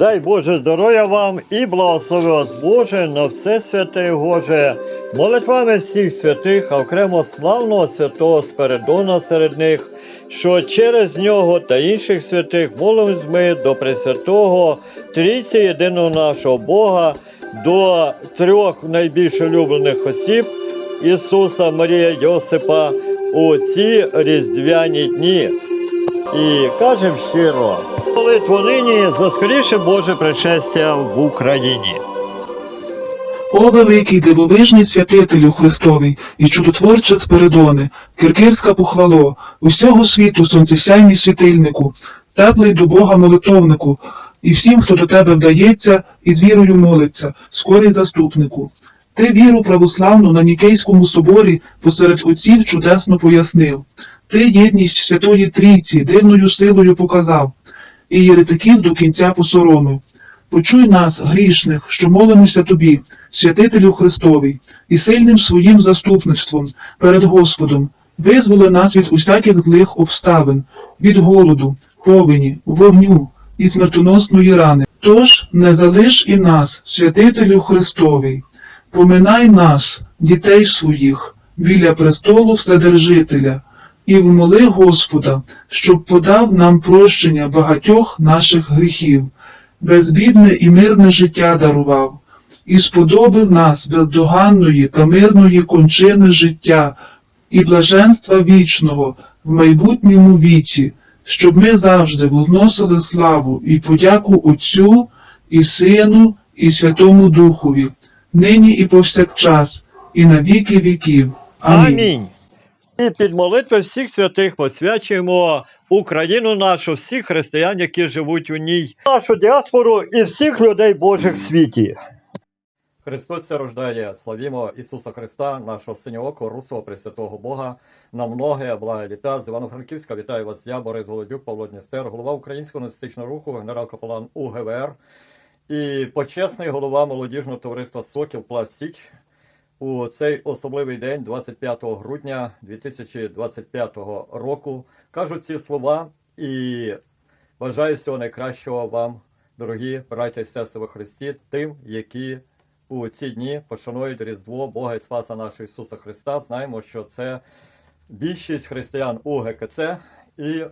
Дай Боже здоров'я вам і благослови вас Боже на все святе Боже, молитвами всіх святих, а окремо славного святого Спиридона серед них, що через нього та інших святих молимось ми до Пресвятого Трійці єдиного нашого Бога, до трьох найбільш улюблених осіб Ісуса, Марія, Йосипа у ці різдвяні дні. І кажемо щиро, молитву нині за скоріше Боже пришестя в Україні. О великий дивовижний святителю Христовий і чудотворче Спиридоне, киркирська похвало, усього світу сонцесяйний світильнику, теплий до Бога молитовнику, і всім, хто до тебе вдається і з вірою молиться, скорий заступнику. Ти віру православну на Нікейському соборі посеред отців чудесно пояснив. Ти єдність Святої Трійці дивною силою показав, і єретиків до кінця посоромив. Почуй нас, грішних, що молимося тобі, святителю Христовий, і сильним своїм заступництвом перед Господом, визволи нас від усяких злих обставин, від голоду, повені, вогню і смертоносної рани. Тож не залиш і нас, святителю Христовий, поминай нас, дітей своїх, біля престолу Вседержителя, і вмоли Господа, щоб подав нам прощення багатьох наших гріхів безбідне і мирне життя дарував, і сподобив нас бездоганної та мирної кончини життя і блаженства вічного в майбутньому віці, щоб ми завжди возносили славу і подяку Отцю і Сину і Святому Духові, нині і повсякчас, і на віки віків. Амінь. Амінь. І під молитви всіх святих посвячуємо Україну нашу, всіх християн, які живуть у ній, нашу діаспору і всіх людей Божих в світі. Христос се рождає, славімо Ісуса Христа, нашого синьооко, русого Пресвятого Бога, на многе благе літа. З Івано-Франківська вітаю вас, я, Борис Голодюк, Павло Дністер, голова Українського національного руху, генерал-капелан УГВР і почесний голова молодіжного товариства Сокіл Пластіч. У цей особливий день, 25 грудня 2025 року, кажу ці слова і бажаю всього найкращого вам, дорогі браття і сестри во Христі, тим, які у ці дні пошанують Різдво Бога і Спаса нашого Ісуса Христа. Знаємо, що це більшість християн УГКЦ і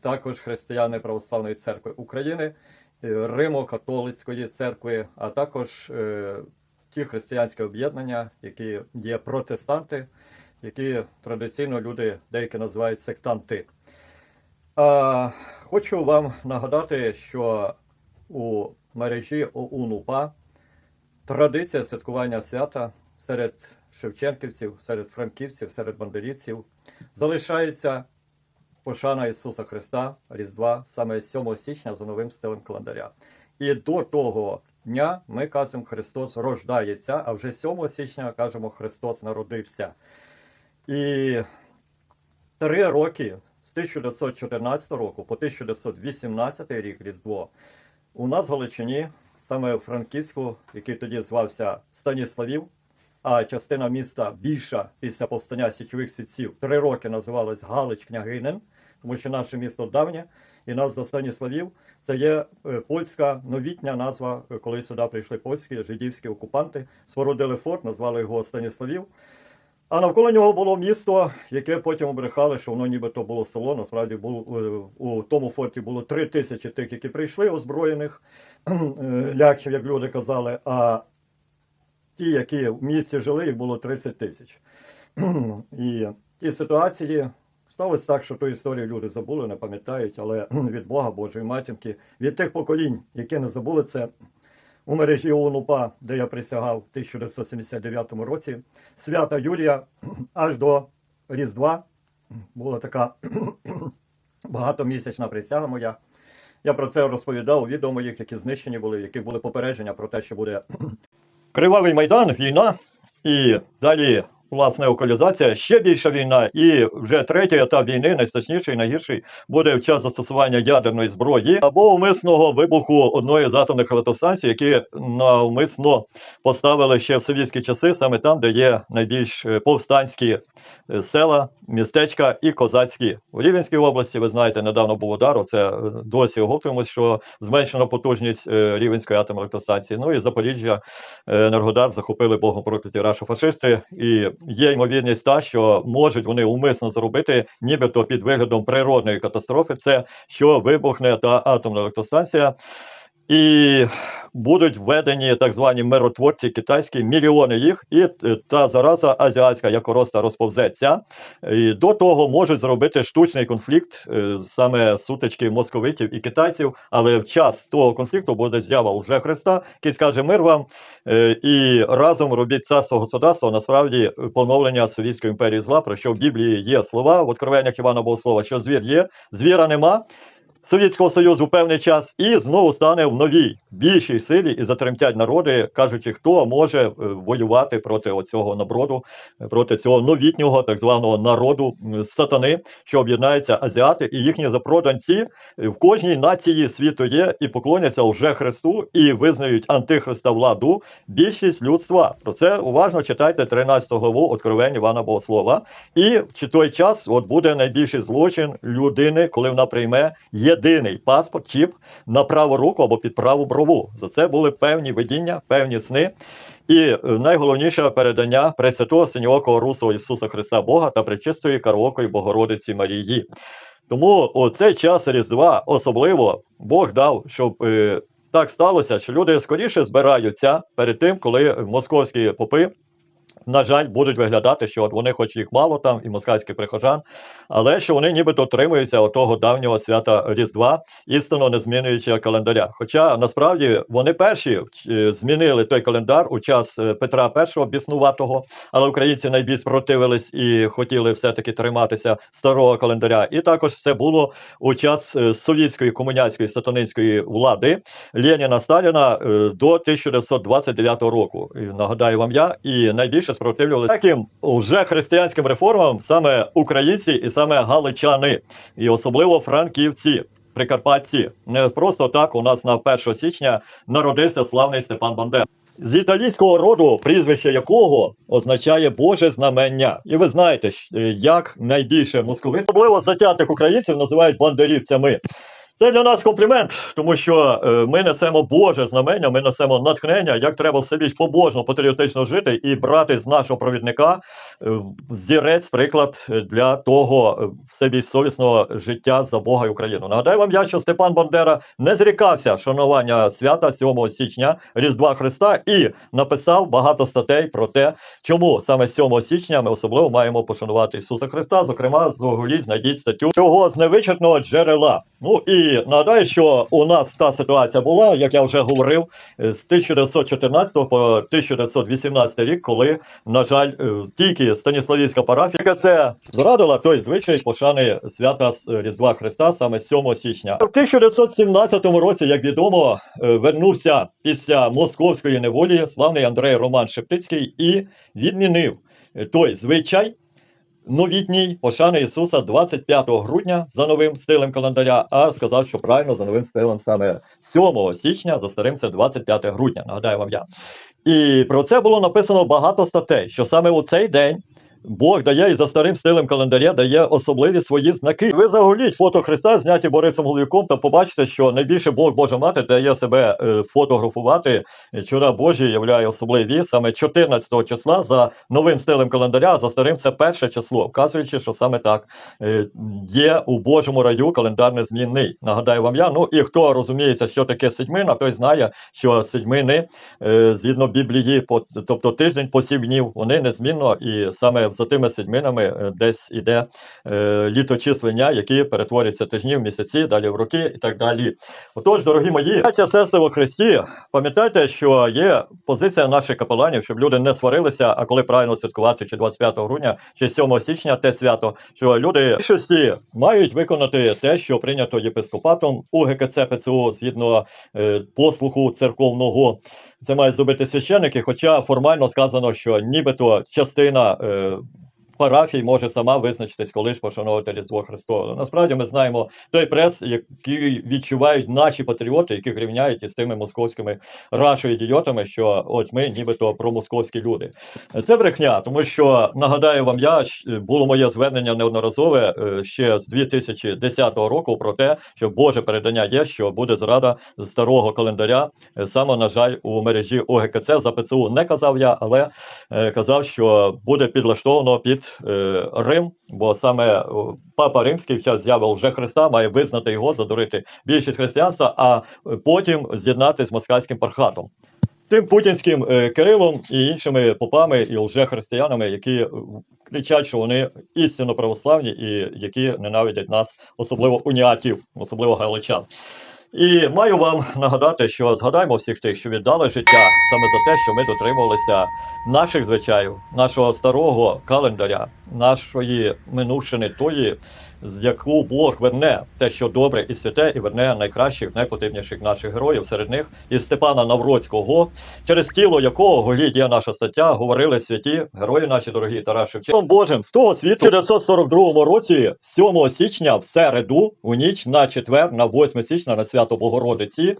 також християни Православної церкви України, Римо-католицької церкви, а також е, ті християнські об'єднання, які є протестанти, які традиційно люди деякі називають сектанти. А, хочу вам нагадати, що у мережі ОУН-УПА традиція святкування свята серед шевченківців, серед франківців, серед бандерівців залишається пошана Ісуса Христа Різдва саме 7 січня за новим стилем календаря. І до того дня ми кажемо Христос рождається, а вже 7 січня кажемо Христос народився. І три роки з 1914 року по 1918 рік Різдво у нас в Галичині, саме в Франківську, який тоді звався Станіславів, а частина міста більша після повстання січових сітців, три роки називалась Галич Княгинин, тому що наше місто давнє, і назва Станіславів це є е, польська новітня назва, е, коли сюди прийшли польські жидівські окупанти, спорудили форт, назвали його Станіславів. А навколо нього було місто, яке потім обрехали, що воно нібито було село. Насправді було, е, у тому форті було три тисячі тих, які прийшли, озброєних ляхів, як люди казали. А ті, які в місті жили, їх було 30 тисяч. І ті ситуації сталося так, що ту історію люди забули, не пам'ятають, але від Бога, Божої матінки, від тих поколінь, які не забули це у мережі ОНУПА, де я присягав в 1979 році, свята Юрія аж до Різдва була така багатомісячна присяга моя. Я про це розповідав у відео моїх, які знищені були, які були попередження про те, що буде Кривавий майдан, війна, і далі власне околізація, ще більша війна, і вже третій етап війни, найстрашніший, найгірший, буде в час застосування ядерної зброї або умисного вибуху одної з атомних електростанцій, які навмисно поставили ще в совєтські часи, саме там, де є найбільш е, повстанські е, села, містечка і козацькі. У Рівенській області, ви знаєте, недавно був удар. Це досі оговтуємось, що зменшена потужність е, Рівенської атомної електростанції. Ну і Запоріжжя е, Енергодар захопили богом прокляті рашофашисти. І є ймовірність та, що можуть вони умисно зробити, нібито під виглядом природної катастрофи, це що вибухне та атомна електростанція. І будуть введені так звані миротворці китайські, мільйони їх, і е, та зараза азіатська якороста розповзеться. І до того можуть зробити штучний конфлікт, е, саме сутички московитів і китайців, але в час того конфлікту буде з'ява лже Христа, який скаже мир вам, е, і разом робіть царство государство, насправді поновлення Совєтської імперії зла, про що в Біблії є слова, в Откровеннях Івана Богослова, що звір є, звіра нема. Совєтського Союзу в певний час і знову стане в новій більшій силі і затремтять народи, кажучи, хто може е, воювати проти оцього наброду, е, проти цього новітнього так званого народу сатани, що об'єднаються азіати і їхні запроданці е, в кожній нації світу є і поклоняться вже Христу і визнають антихриста владу. Більшість людства про це уважно читайте 13 главу Откровень Івана Богослова. І в той час от буде найбільший злочин людини, коли вона прийме єдиний паспорт, чіп на праву руку або під праву брову. За це були певні видіння, певні сни. І е, найголовніше передання Пресвятого Синьоокого Русого Ісуса Христа Бога та Пречистої Караокої Богородиці Марії. Тому у цей час Різдва особливо Бог дав, щоб е, так сталося, що люди скоріше збираються перед тим, коли московські попи на жаль, будуть виглядати, що от вони, хоч їх мало там, і москальських прихожан, але що вони нібито дотримуються отого давнього свята Різдва, істинно не змінюючи календаря. Хоча насправді вони перші е, змінили той календар у час е, Петра І біснуватого, але українці найбільш противились і хотіли все-таки триматися старого календаря. І також це було у час е, совєтської комуняцької сатанинської влади Леніна Сталіна до 1929 року. Нагадаю вам я, і найбільше спротивлювалися таким вже християнським реформам саме українці і саме галичани, і особливо франківці. Прикарпатці не просто так у нас на 1 січня народився славний Степан Бандера. З італійського роду, прізвище якого означає Боже знамення. І ви знаєте, е, як найбільше московитів, особливо затятих українців називають бандерівцями. Це для нас комплімент, тому що е, ми несемо Боже знамення, ми несемо натхнення, як треба більш побожно, патріотично жити і брати з нашого провідника е, зірець, приклад е, для того все совісного життя за Бога і Україну. Нагадаю вам я, що Степан Бандера не зрікався шанування свята 7 січня Різдва Христа і написав багато статей про те, чому саме 7 січня ми особливо маємо пошанувати Ісуса Христа. Зокрема, згуліть, знайдіть статтю цього з невичерпного джерела. Ну і нагадаю, що у нас та ситуація була, як я вже говорив, е, з 1914 по 1918 рік, коли, на жаль, е, тільки Станіславівська парафія це зрадила той звичай пошани свята с- Різдва Христа саме 7 січня. В 1917 році, як відомо, е, вернувся після московської неволі славний Андрей Роман Шептицький і відмінив е, той звичай новітній пошани Ісуса 25 грудня за новим стилем календаря, а сказав, що правильно за новим стилем саме 7 січня, за старим це 25 грудня. Нагадаю вам я. І про це було написано багато статей, що саме у цей день. Бог дає і за старим стилем календаря дає особливі свої знаки. Ви загуліть фото Христа, зняті Борисом Головіком, та побачите, що найбільше Бог Божа Мати дає себе е, фотографувати. Чуда Божі являє особливі саме 14 числа за новим стилем календаря, а за старим це перше число, вказуючи, що саме так е, є у Божому раю календар незмінний. Нагадаю вам я. Ну і хто розуміється, що таке седьмина, той знає, що седьмини е, згідно Біблії, тобто тиждень по сім днів, вони незмінно і саме в за тими седьминами е, десь іде е, літочислення, які перетворюються тижні в місяці, далі в роки і так далі. Отож, дорогі мої, сестри у Христі, пам'ятайте, що є позиція наших капеланів, щоб люди не сварилися, а коли правильно святкувати, чи 25 грудня, чи 7 січня те свято, що люди більшості мають виконати те, що прийнято єпископатом у ГКЦ ПЦУ згідно е, послуху церковного. Це мають зробити священники, хоча формально сказано, що нібито частина. Е, Парафій може сама визначитись, коли ж пошановувати Різдво Христове. Насправді ми знаємо той прес, який відчувають наші патріоти, яких рівняють із тими московськими рашою ідіотами, що ось ми нібито промосковські люди. Це брехня, тому що нагадаю вам, я було моє звернення неодноразове е, ще з 2010 року про те, що Боже передання є, що буде зрада старого календаря. Е, Саме на жаль, у мережі ОГКЦ за ПЦУ не казав я, але е, казав, що буде підлаштовано під е, Рим, бо саме Папа Римський в час зяви вже Христа має визнати його, задурити більшість християнства, а е, потім з'єднати з москальським пархатом. Тим путінським е, Кирилом і іншими попами і лжехристиянами, які е, кричать, що вони істинно православні і які ненавидять нас, особливо уніатів, особливо галичан. І маю вам нагадати, що згадаємо всіх тих, що віддали життя саме за те, що ми дотримувалися наших звичаїв, нашого старого календаря, нашої минувшини тої, з яку Бог верне те, що добре і святе, і верне найкращих, найпотрібніших наших героїв. Серед них і Степана Навроцького, через тіло якого голіть є наша стаття, говорили святі герої наші дорогі Тарас Шевченко. Божим з того світу в 1942 році, 7 січня, в середу, у ніч на четвер, на 8 січня, на свято Богородиці,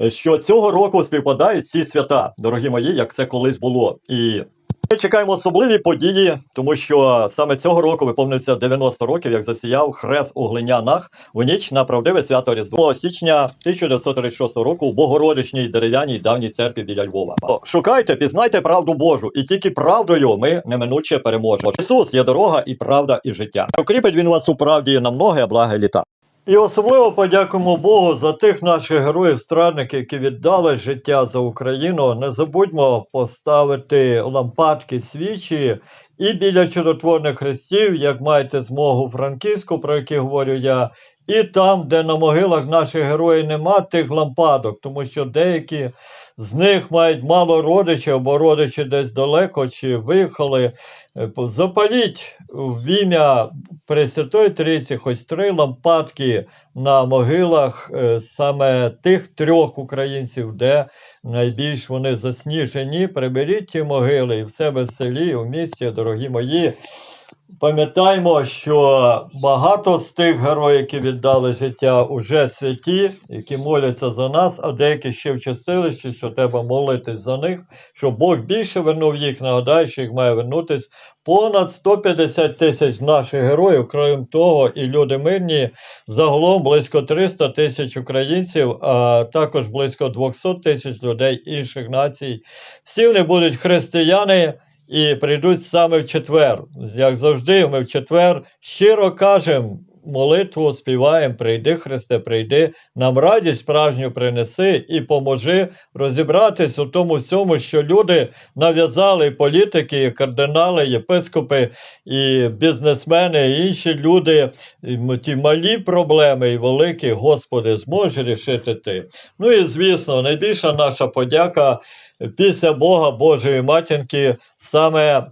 е, що цього року співпадають ці свята, дорогі мої, як це колись було. І ми чекаємо особливі події, тому що саме цього року виповнюється 90 років, як засіяв хрест у глинянах у ніч на правдиве свято Різдво січня 1936 року в Богородичній дерев'яній давній церкві біля Львова. Шукайте, пізнайте правду Божу, і тільки правдою ми неминуче переможемо. Ісус є дорога і правда, і життя. Укріпить він вас у правді на многе благе літа. І особливо подякуємо Богу за тих наших героїв, странників, які віддали життя за Україну. Не забудьмо поставити лампадки свічі і біля чудотворних хрестів, як маєте змогу Франківську, про які говорю я, і там, де на могилах наших героїв нема тих лампадок, тому що деякі з них мають мало родичів, або родичі десь далеко чи виїхали. Е, Запаліть в ім'я Пресвятої Трійці хоч три лампадки на могилах е, саме тих трьох українців, де найбільш вони засніжені. Приберіть ті могили і в себе в селі, в місті, дорогі мої. Пам'ятаємо, що багато з тих героїв, які віддали життя, уже святі, які моляться за нас, а деякі ще в чистилищі, що треба молитись за них, щоб Бог більше вернув їх. Нагадаю, що їх має вернутись понад 150 тисяч наших героїв. Крім того, і люди мирні, загалом близько 300 тисяч українців, а також близько 200 тисяч людей інших націй. Всі вони будуть християни і прийдуть саме в четвер. Як завжди, ми в четвер щиро кажемо молитву, співаємо, прийди, Христе, прийди, нам радість справжню принеси і поможи розібратись у тому всьому, що люди нав'язали політики, кардинали, єпископи, і бізнесмени, і інші люди, ті малі проблеми і великі, Господи, зможе рішити ти. Ну і звісно, найбільша наша подяка після Бога Божої матінки саме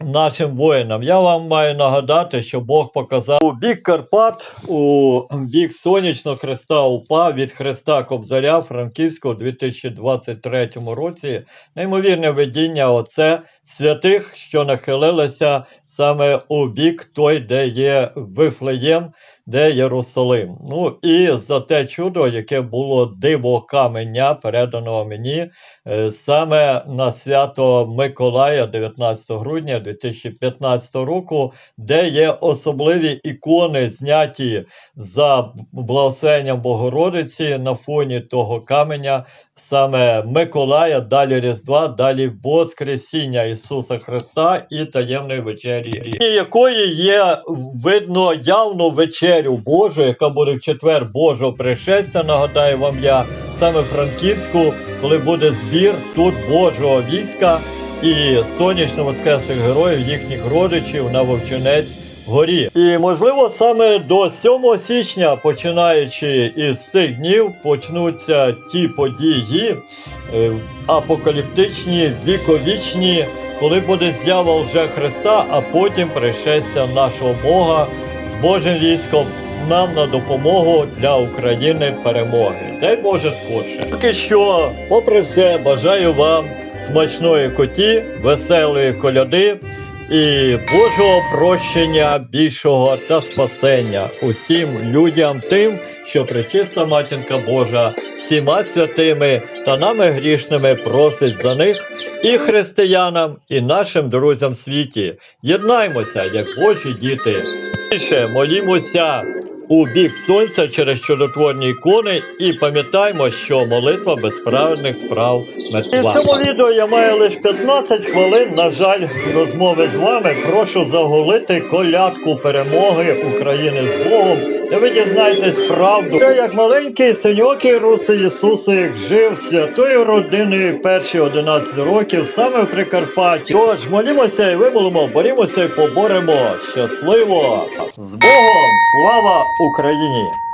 нашим воїнам. Я вам маю нагадати, що Бог показав у бік Карпат, у бік сонячного хреста упа від хреста Кобзаря Франківського у 2023 році. Неймовірне видіння оце святих, що нахилилися саме у бік той, де є Вифлеєм, де Єрусалим. Ну і за те чудо, яке було диво каменя, переданого мені е, саме на свято Миколая 19 грудня 2015 року, де є особливі ікони, зняті за благословенням Богородиці на фоні того каменя, саме Миколая, далі Різдва, далі Воскресіння Ісуса Христа і таємної вечері, якої є видно явну вечерю Божу, яка буде в четвер Божого пришестя. Нагадаю вам я саме Франківську, коли буде збір тут Божого війська. і сонячно воскреслих героїв, їхніх родичів на Вовчинець горі. І можливо саме до 7 січня, починаючи із цих днів, почнуться ті події е, апокаліптичні, віковічні, коли буде з'ява вже Христа, а потім пришестя нашого Бога з Божим військом нам на допомогу для України перемоги. Дай Боже скорше. Поки що, попри все, бажаю вам смачної коті, веселої коляди і Божого прощення більшого та спасення усім людям тим, що пречиста матінка Божа всіма святими та нами грішними просить за них і християнам, і нашим друзям в світі. Єднаймося, як Божі діти. Більше молімося у бік сонця через чудотворні ікони і пам'ятаємо, що молитва безправедних справ мертва. В цьому відео я маю лише 15 хвилин. На жаль, розмови з вами. Прошу заголити колядку перемоги України з Богом. Де ви дізнаєтесь правду. Як маленький синьокий русий Ісусик жив святою родиною перші 11 років саме в Прикарпатті. Тож молімося і вимолимо, борімося і поборемо. Щасливо! З Богом! Слава Україні!